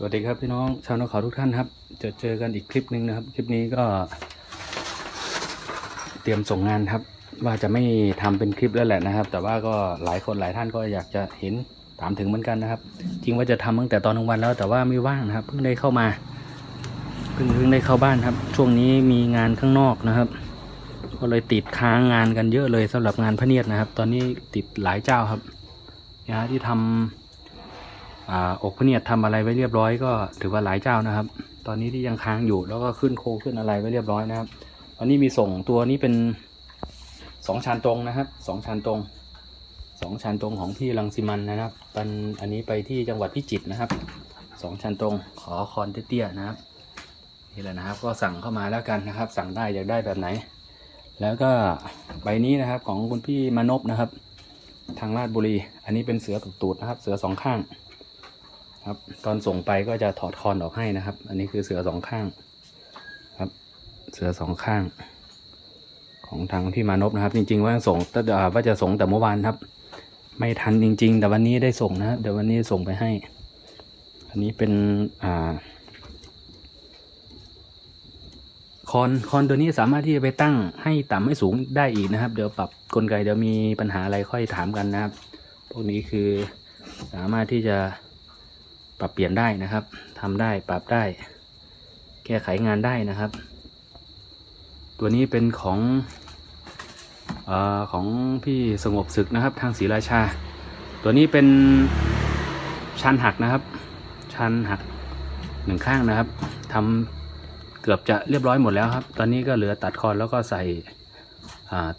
สวัสดีครับพี่น้องชาวนกเขาทุกท่านครับ จะเจอกันอีกคลิปหนึ่งนะครับ คลิปนี้ก็ เตรียมส่งงานครับ ว่าจะไม่ทำเป็นคลิปแล้วแหละนะครับ แต่ว่าก็หลายคนหลายท่านก็อยากจะเห็นถามถึงเหมือนกันนะครับ จริงว่าจะทำตั้งแต่ตอนกลางวันแล้วแต่ว่าไม่ว่างนะครับ เพิ่งได้เข้ามา เพิ่งเพิ่งได้เข้าบ้านครับ ช่วงนี้มีงานข้างนอกนะครับ ก็เลยติดค้างงานกันเยอะเลยสำหรับงานพระเนียดนะครับ ตอนนี้ติดหลายเจ้าครับนะที่ทำอ่า อกพเนียดทำอะไรไว้เรียบร้อยก็ถือว่าหลายเจ้านะครับ ตอนนี้ที่ยังค้างอยู่แล้วก็ขึ้นโคขึ้นอะไรไว้เรียบร้อยนะครับตอนนี้มีส่งตัวนี้เป็นสองชานตรงนะครับสองชานตรงสองชานตรงของพี่รังสิมันนะครับเป็นอันนี้ไปที่จังหวัดพิจิตรนะครับสองชานตรงขอคอนเตี้ยๆนะครับนี่แหละนะครับก็สั่งเข้ามาแล้วกันนะครับ สั่งได้อยากได้แบบไหน แล้วก็ใบนี้นะครับของคุณพี่มานพนะครับ ทางราชบุรี อันนี้เป็นเสือตูดนะครับ เสือสองข้าง ครับ ตอนส่งไปก็จะถอดคอนออกให้นะครับ อันนี้คือเสือสองข้างครับ เสือสองข้าง ของทางพี่มานพนะครับ จริง ๆ ว่าส่งแต่ว่าจะส่งแต่เมื่อวานครับ ไม่ทันจริง ๆ แต่วันนี้ได้ส่งนะครับเดี๋ยววันนี้ส่งไปให้ อันนี้เป็นอ่าคอนคอนตัวนี้สามารถที่จะไปตั้งให้ต่ำให้สูงได้อีกนะครับ เดี๋ยวปรับกลไกเดี๋ยวมีปัญหาอะไรค่อยถามกันนะครับ พวกนี้คือสามารถที่จะ ปรับเปลี่ยนได้นะครับทำได้ปรับได้ แก้ไขงานได้นะครับ ตัวนี้เป็นของออของพี่สงบศึกนะครับ ทางศรีราชา ตัวนี้เป็นชันหักนะครับ ชันหักหนึ่งข้างนะครับทำเกือบจะเรียบร้อยหมดแล้วครับ ตอนนี้ก็เหลือตัดคอนแล้วก็ใส่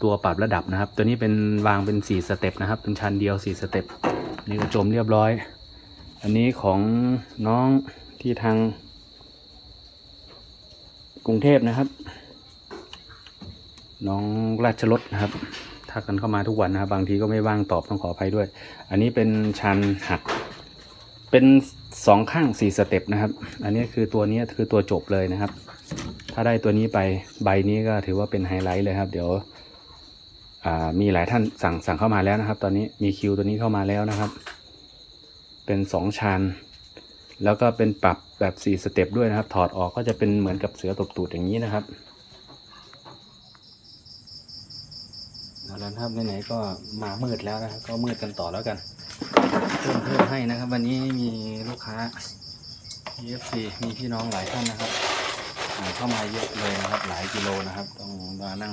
ตัวปรับระดับนะครับ ตัวนี้เป็นวางเป็น 4 สเต็ปนะครับ เป็นชันเดียว 4 สเต็ป นี่ก็จมเรียบร้อย อันนี้ของน้องที่ทาง กรุงเทพนะครับ น้องราชรถนะครับทักกันเข้ามาทุกวันนะครับ บางทีก็ไม่ว่างตอบต้องขออภัยด้วย อันนี้เป็นชันหัก เป็นสองข้างสี่สเต็ปนะครับ อันนี้คือตัวนี้คือตัวจบเลยนะครับ ถ้าได้ตัวนี้ไปใบนี้ก็ถือว่าเป็นไฮไลท์เลยครับ เดี๋ยวมีหลายท่านสั่งสั่งเข้ามาแล้วนะครับ ตอนนี้มีคิวตัวนี้เข้ามาแล้วนะครับ เป็นสองชานแล้วก็เป็นปรับแบบสี่สเต็ปด้วยนะครับ ถอดออกก็จะเป็นเหมือนกับเสือตบตูดอย่างนี้นะครับเอาแล้วนะครับไหนๆก็มามืดแล้วนะครับก็มืดกันต่อแล้วกันเพิ่มเพิ่มให้นะครับ วันนี้มีลูกค้า EFC มีพี่น้องหลายท่านนะครับเข้ามาเยอะเลยนะครับ หลายกิโลนะครับ ต้องมานั่ง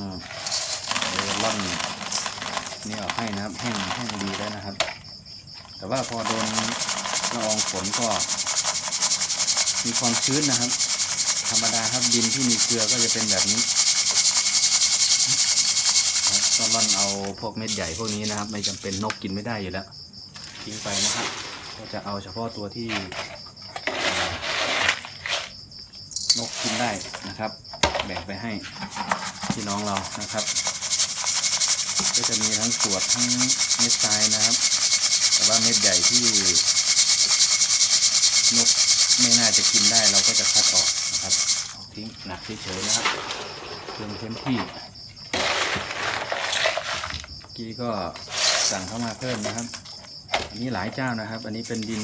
เดินล่อนนี่ออกให้นะครับแห้งแห้งดีแล้วนะครับ แต่ว่าพอโดนละอองฝนก็ มีความชื้นนะครับ ธรรมดาครับดินที่มีเกลือก็จะเป็นแบบนี้ครับก็ร่อนเอาพวกเม็ดใหญ่พวกนี้นะครับ ไม่จำเป็นนกกินไม่ได้อยู่แล้ว ทิ้งไปนะครับ ก็จะเอาเฉพาะตัวที่ นกกินได้นะครับ แบ่งไปให้พี่น้องเรานะครับ ก็จะมีทั้งสวดทั้งเม็ดทรายนะครับ แต่ว่าเม็ดใหญ่ที่นกไม่น่าจะกินได้เราก็จะคัดออกนะครับเอาทิ้งหนักเฉยๆนะครับเตรียมเต็มที่กี้ก็สั่งเข้ามาเพิ่มนะครับ อันนี้หลายเจ้านะครับ อันนี้เป็นดิน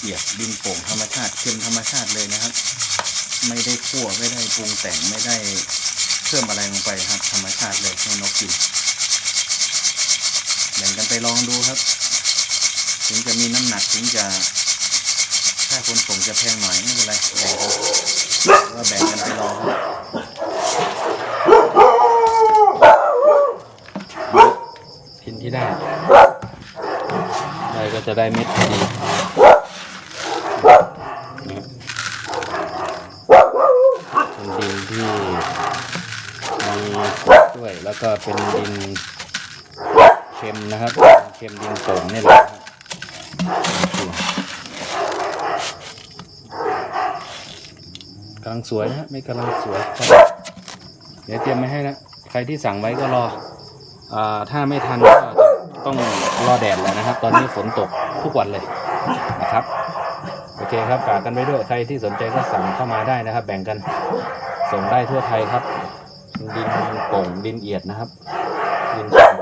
เอียดดินโป่งธรรมชาติเค็มธรรมชาติเลยนะครับ ไม่ได้คั่วไม่ได้ปรุงแต่งไม่ได้เพิ่มอะไรลงไปครับ ธรรมชาติเลยให้นกกินแบ่งกันไปลองดูครับ ถึงจะมีน้ำหนักถึงจะค่าคนส่งจะแพงหน่อยไม่เป็นไรแบ่งกันว่าแบ่งกันไปลองครับพินที่ได้ได้ก็จะได้เม็ดพอดีเป็นดินที่มีด้วยแล้วก็เป็นดินเค็มนะครับเค็มดินโป่งนี่แหละกำ ลังสวยนะฮะไม่กำลังสวยครับเดี๋ยวเตรียมไม่ให้นะใครที่สั่งไว้ก็รออ่าถ้าไม่ทันก็ต้องรอแดดแหละนะครับ ตอนนี้ฝนตกทุกวันเลยนะครับโอเคครับฝากกันไว้ด้วยใครที่สนใจก็สั่งเข้ามาได้นะครับ แบ่งกันส่งได้ทั่วไทยครับ ดินโป่งดินเอียดนะครับดินโป่ง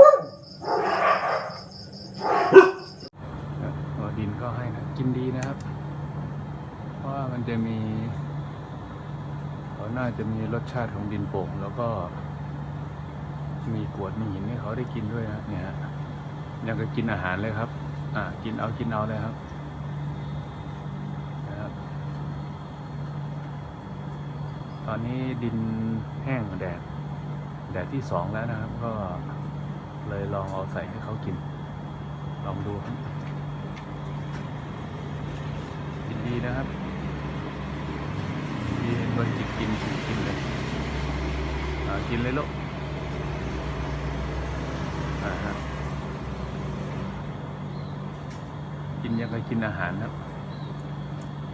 ก็ดินก็ให้นะกินดีนะครับราะว่ามันจะมีเขา น่าจะมีรสชาติของดินโป่งแล้วก็ มีกวดมีหินให้เขาได้กินด้วยนะเนี่ยฮะยังก็กินอาหารเลยครับ อ่า กินเอากินเอาเลยครับนะครับตอนนี้ดินแห้งแดดแดดที่สองแล้วนะครับ ก็เลยลองเอาใส่ให้เขากิน ลองดูครับกินดีนะครับ ดีเห็นจิกกินจิกกินเลยอ่ากินเลยลูกอ่าฮะกินยังกับกินอาหารครับ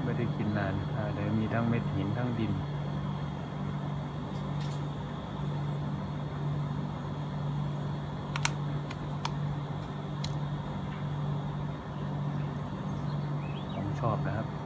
ไม่ได้กินนานอ่าเดี๋ยวมีทั้งเม็ดหินทั้งดินผมชอบนะครับ